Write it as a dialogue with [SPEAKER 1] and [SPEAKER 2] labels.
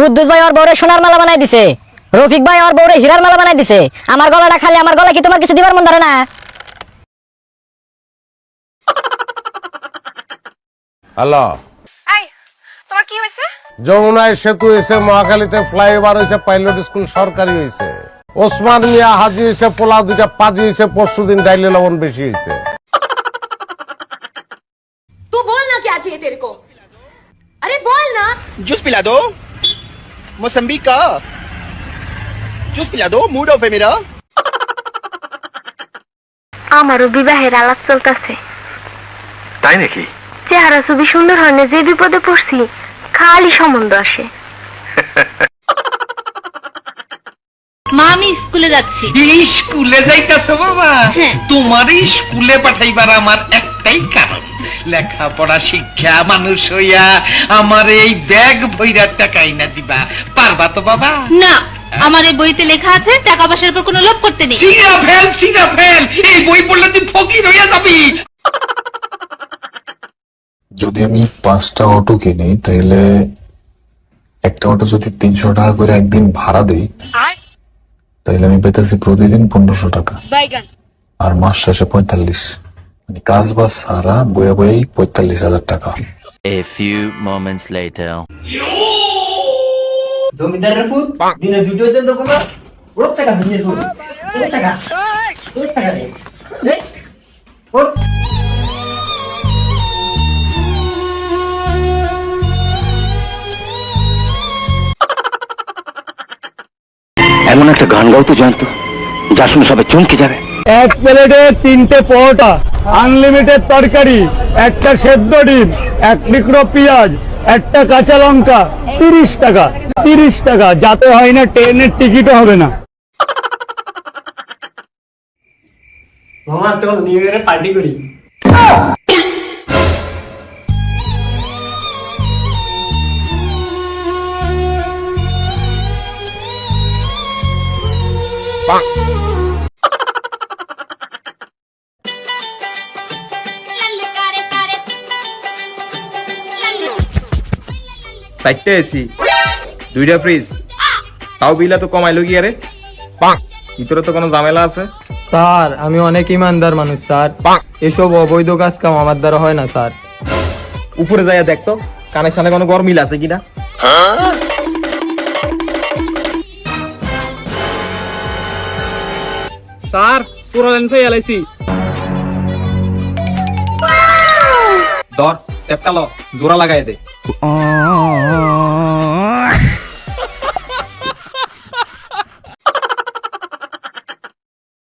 [SPEAKER 1] কুদ্দুস ভাই ওর বউরে সোনার মালা বানাই দিছে রফিক ভাই ওর বউরে হীরার মালা বানাই দিছে আমার গলাটা খালি আমার গলা কি তোমার কিছু দিবার মন ধরে না
[SPEAKER 2] হ্যালো
[SPEAKER 3] এই তোমার কি হয়েছে
[SPEAKER 2] যমুনায় সেতু হয়েছে মহাখালীতে ফ্লাইওভার হয়েছে পাইলট স্কুল সরকারি হয়েছে ওসমান মিয়া হাজি হয়েছে পোলা দুইটা পাজি হয়েছে পরশু দিন ডাইলে লবণ বেশি হয়েছে
[SPEAKER 4] तू बोलना क्या चाहिए तेरे को अरे बोल ना
[SPEAKER 5] जूस पिला दो मौसम्बी का जूस पिला दो मूड ऑफ है मेरा
[SPEAKER 6] আমারও বিবাহের আলাপ চলতেছে
[SPEAKER 7] তাই নাকি
[SPEAKER 6] চেহারা ছবি সুন্দর হয় না যে বিপদে পড়ছি খালি সম্বন্ধ আসে
[SPEAKER 8] মা আমি স্কুলে যাচ্ছি
[SPEAKER 9] এই স্কুলে যাইতেছো বাবা তোমার এই স্কুলে পাঠাইবার আমার একটাই কারণ লেখাপড়া শিক্ষা মানুষ হইয়া আমার এই ব্যাগ ভৈরার টাকা না দিবা। পারবা তো বাবা?
[SPEAKER 8] না আমার এই বইতে লেখা আছে টাকা পয়সার উপর কোনো লোভ করতে নেই।
[SPEAKER 9] সিনা ফেল সিনা ফেল এই বই পড়লে তুই ফকির হইয়া যাবি।
[SPEAKER 10] যদি আমি পাঁচটা অটো কিনি তাহলে একটা অটো যদি তিনশো টাকা করে একদিন ভাড়া দেই তাহলে আমি পেতেছি প্রতিদিন পনেরোশো টাকা। আর মাস শেষে পঁয়তাল্লিশ। কাজ বাজ সারা বয়ে বয়েই পঁয়তাল্লিশ হাজার টাকা.
[SPEAKER 11] জমিদারের দিনে দুটো তো দিনে দে।
[SPEAKER 7] এমন একটা গান গাও তো জানতো যা শুনে সবাই চমকে যাবে।
[SPEAKER 11] এক প্লেটে তিনটে পরোটা। আনলিমিটেড তরকারি একটা সেদ্ধ ডিম এক টুকরো পেঁয়াজ একটা কাঁচা লঙ্কা তিরিশ টাকা তিরিশ টাকা। যাতে হয় না ট্রেনের টিকিটও হবে না। মামা চল নিউ ইয়ারে পার্টি করি।
[SPEAKER 9] চারটে এসি দুইটা ফ্রিজ তাও বিলা তো কমাইলো কি আরে ভিতরে তো কোনো ঝামেলা আছে?
[SPEAKER 11] স্যার আমি অনেক ইমানদার মানুষ স্যার। এসব অবৈধ কাজ কাম আমার দ্বারা হয় না স্যার।
[SPEAKER 9] উপরে যাইয়া দেখতো কানেকশনে কোনো গরমিল আছে কিনা? স্যার ফেয়ে এলাইছি ধর। টেপটা ল জোড়া লাগাই দে।